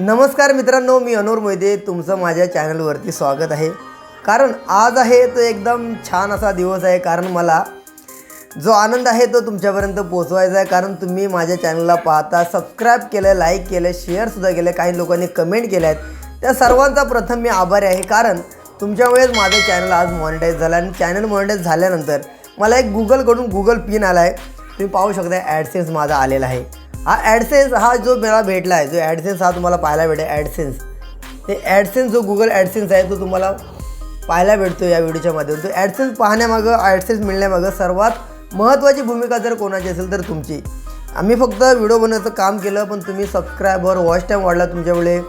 नमस्कार मित्रांनो मी अनूर मोहिते. तुमचं माझ्या चॅनलवरती स्वागत आहे. कारण आज आहे तो एकदम छान असा दिवस आहे कारण मला जो आनंद आहे तो तुमच्यापर्यंत पोचवायचा आहे. कारण तुम्ही माझ्या चॅनलला पाहता सबस्क्राईब केलं लाईक केलं शेअरसुद्धा केलं काही लोकांनी कमेंट केल्या आहेत. त्या सर्वांचा प्रथम मी आभारी आहे कारण तुमच्यामुळेच माझं चॅनल आज मॉनिटाईज झालं आणि चॅनल मॉनिटाईज झाल्यानंतर मला एक गुगलकडून गुगल पिन आला आहे तुम्ही पाहू शकता ॲडसेन्स माझा आलेला आहे. हा ॲडसेन्स हा जो मला भेटला आहे जो ॲडसेन्स हा तुम्हाला पाहायला भेटेल ॲडसेन्स ते ॲडसेन्स जो गुगल ॲडसेन्स आहे तो तुम्हाला पाहायला भेटतो या व्हिडिओच्या माध्यमातून. तो ॲडसेन्स पाहण्यामागं ॲडसेन्स मिळण्यामागं सर्वात महत्त्वाची भूमिका जर कोणाची असेल तर तुमची. आम्ही फक्त व्हिडिओ बनवायचं काम केलं पण तुम्ही सबस्क्रायबर वॉच टाईम वाढला तुमच्यामुळे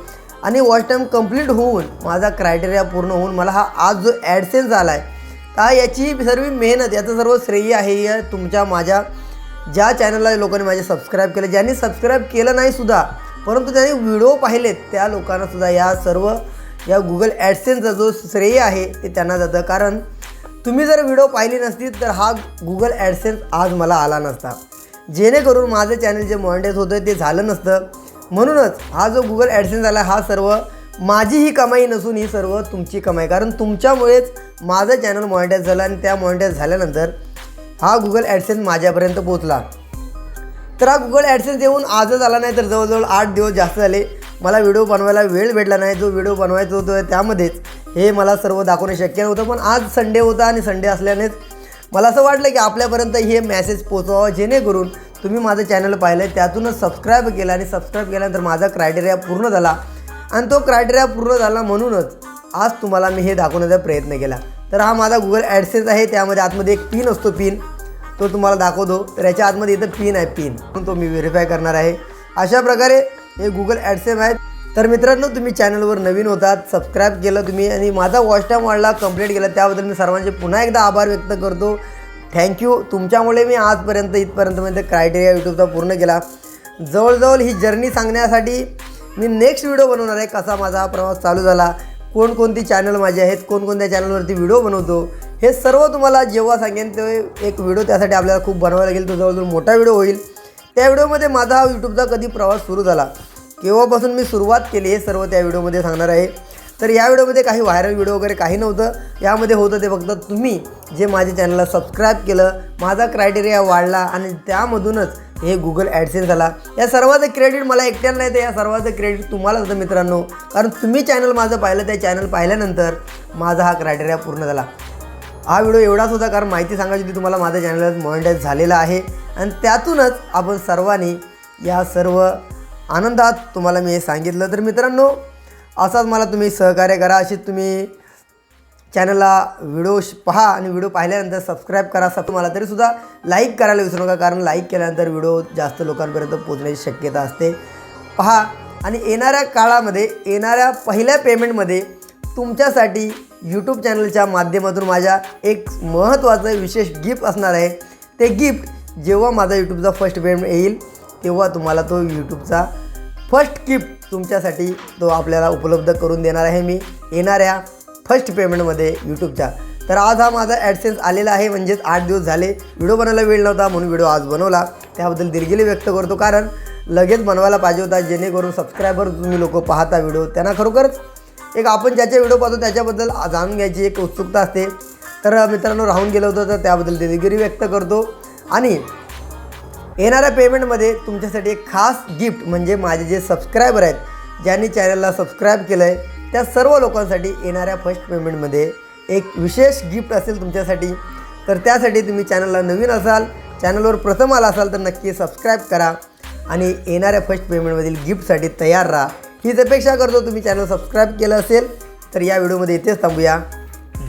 आणि वॉच टाईम कंप्लीट होऊन माझा क्रायटेरिया पूर्ण होऊन मला हा आज जो ॲडसेन्स आला आहे तर याची सर्व मेहनत याचं सर्व श्रेय आहे या तुमच्या माझ्या ज्या चॅनलला लोकांनी माझे सबस्क्राईब केले ज्यांनी सबस्क्राईब केलं नाही सुद्धा परंतु त्यांनी व्हिडिओ पाहिलेत त्या लोकांना सुद्धा या सर्व या गुगल ॲडसेन्सचा जो श्रेय आहे ते त्यांना जातं. कारण तुम्ही जर व्हिडिओ पाहिली नसती तर हा गुगल ॲडसेन्स आज मला आला नसता. जेणेकरून माझं चॅनल जे मॉनिटाईज होतं ते झालं नसतं. म्हणूनच हा जो गुगल ॲडसेन्स आला हा सर्व माझी ही कमाई नसून ही सर्व तुमची कमाई. कारण तुमच्यामुळेच माझं चॅनल मॉनिटाईज झालं आणि त्या मॉनिटाईज झाल्यानंतर हा गुगल ॲडसेन्स माझ्यापर्यंत पोहोचला. तर हा गुगल ॲडसेन्स येऊन आजच आला नाही तर जवळजवळ आठ दिवस जास्त झाले. मला व्हिडिओ बनवायला वेळ भेटला नाही. जो व्हिडिओ बनवायचा होतो त्यामध्येच हे मला सर्व दाखवणे शक्य नव्हतं. पण आज संडे होता आणि संडे असल्यानेच मला असं वाटलं की आपल्यापर्यंत हे मेसेज पोचवावं जेणेकरून तुम्ही माझं चॅनल पाहिलं त्यातूनच सबस्क्राईब केलं आणि सबस्क्राईब केल्यानंतर माझा क्रायटेरिया पूर्ण झाला. आणि तो क्रायटेरिया पूर्ण झाला म्हणूनच आज तुम्हाला मी हे दाखवण्याचा प्रयत्न केला. तर हा माझा गुगल ॲडसेन्स आहे. त्यामध्ये आतमध्ये एक पिन असतो पिन तो तुम्हाला दाखवतो. तर याच्या आतमध्ये इथं पिन आहे पिन म्हणून तो मी व्हेरीफाय करणार आहे. अशा प्रकारे हे गुगल ॲडसेम आहेत. तर मित्रांनो तुम्ही चॅनलवर नवीन होतात सबस्क्राईब केलं तुम्ही आणि माझा वॉच टाईम वाढला कंप्लीट केला त्याबद्दल मी सर्वांचे पुन्हा एकदा आभार व्यक्त करतो. थँक्यू तुमच्यामुळे मी आजपर्यंत इथपर्यंत म्हणजे क्रायटेरिया यूट्यूबचा पूर्ण केला. जवळजवळ ही जर्नी सांगण्यासाठी मी नेक्स्ट व्हिडिओ बनवणार आहे कसा माझा हा प्रवास चालू झाला. कोणकोणती चॅनल माझे आहेत कोणकोणत्या चॅनलवरती व्हिडिओ बनवतो. हे सर्व तुम्हाला जेव्हा सांगेन ते एक व्हिडिओ त्यासाठी आपल्याला खूप बनवायला लागेल. तो जवळजवळ मोठा व्हिडिओ होईल. त्या व्हिडिओमध्ये माझा हा यूट्यूबचा कधी प्रवास सुरू झाला केव्हापासून मी सुरुवात केली हे सर्व त्या व्हिडिओमध्ये सांगणार आहे. तर या व्हिडिओमध्ये काही व्हायरल व्हिडिओ वगैरे काही नव्हतं. यामध्ये होतं ते फक्त तुम्ही जे माझ्या चॅनलला सबस्क्राईब केलं माझा क्रायटेरिया वाढला आणि त्यामधूनच हे गुगल ॲडसेन्स झाला. या सर्वाचं क्रेडिट मला एकट्याला नाही तर या सर्वाचं क्रेडिट तुम्हाला होतं मित्रांनो. कारण तुम्ही चॅनल माझं पाहिलं त्या चॅनल पाहिल्यानंतर माझा हा क्रायटेरिया पूर्ण झाला. हा व्हिडिओ एवढाच होता कारण माहिती सांगायची होती तुम्हाला माझ्या चॅनल मॉनिटाईज झालेला आहे. आणि त्यातूनच आपण सर्वांनी या सर्व आनंदात तुम्हाला मी हे सांगितलं. तर मित्रांनो असाच मला तुम्ही सहकार्य करा. अशी तुम्ही चॅनलला व्हिडिओ श- पहा आणि व्हिडिओ पाहिल्यानंतर सबस्क्राईब करा सब तुम्हाला तरीसुद्धा लाईक करायला विसरू नका. कारण लाईक केल्यानंतर व्हिडिओ जास्त लोकांपर्यंत पोचण्याची शक्यता असते. पहा आणि येणाऱ्या काळामध्ये येणाऱ्या पहिल्या पेमेंटमध्ये तुमच्यासाठी यूट्यूब चॅनलच्या माध्यमातून माझ्या एक महत्त्वाचं विशेष गिफ्ट असणार आहे. ते गिफ्ट जेव्हा माझा यूट्यूबचा फर्स्ट पेमेंट येईल तेव्हा तुम्हाला तो यूट्यूबचा फर्स्ट गिफ्ट तुमच्यासाठी तो आपल्याला उपलब्ध करून देणार आहे मी येणाऱ्या फर्स्ट पेमेंटमध्ये यूट्यूबच्या तर आज हा माझा ॲडसेन्स आलेला आहे म्हणजेच आठ दिवस झाले. व्हिडिओ बनवायला वेळ नव्हता म्हणून व्हिडिओ आज बनवला. त्याबद्दल दिलगिरी व्यक्त करतो कारण लगेच बनवायला पाहिजे होता जेणेकरून सबस्क्रायबर तुम्ही लोक पाहता व्हिडिओ त्यांना खरोखरच एक आपण ज्याच्या व्हिडिओ पाहतो त्याच्याबद्दल जाणून घ्यायची एक उत्सुकता असते. तर मित्रांनो राहून गेलं होतं तर त्याबद्दल दिलगिरी व्यक्त करतो. आणि येणाऱ्या पेमेंटमध्ये तुमच्यासाठी एक खास गिफ्ट म्हणजे माझे जे सबस्क्रायबर आहेत ज्यांनी चॅनलला सबस्क्राईब केलं आहे त्या सर्व लोकांसाठी येणाऱ्या फर्स्ट पेमेंटमध्ये एक विशेष गिफ्ट असेल तुमच्यासाठी. तर त्यासाठी तुम्ही चॅनलला नवीन असाल चॅनलवर प्रथम आला असाल तर नक्की सबस्क्राईब करा. आणि येणाऱ्या फर्स्ट पेमेंटमधील गिफ्टसाठी तयार राहा. हीच अपेक्षा करतो तुम्ही चॅनल सबस्क्राईब केलं असेल तर या व्हिडिओमध्ये इथेच थांबूया.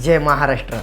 जय महाराष्ट्र.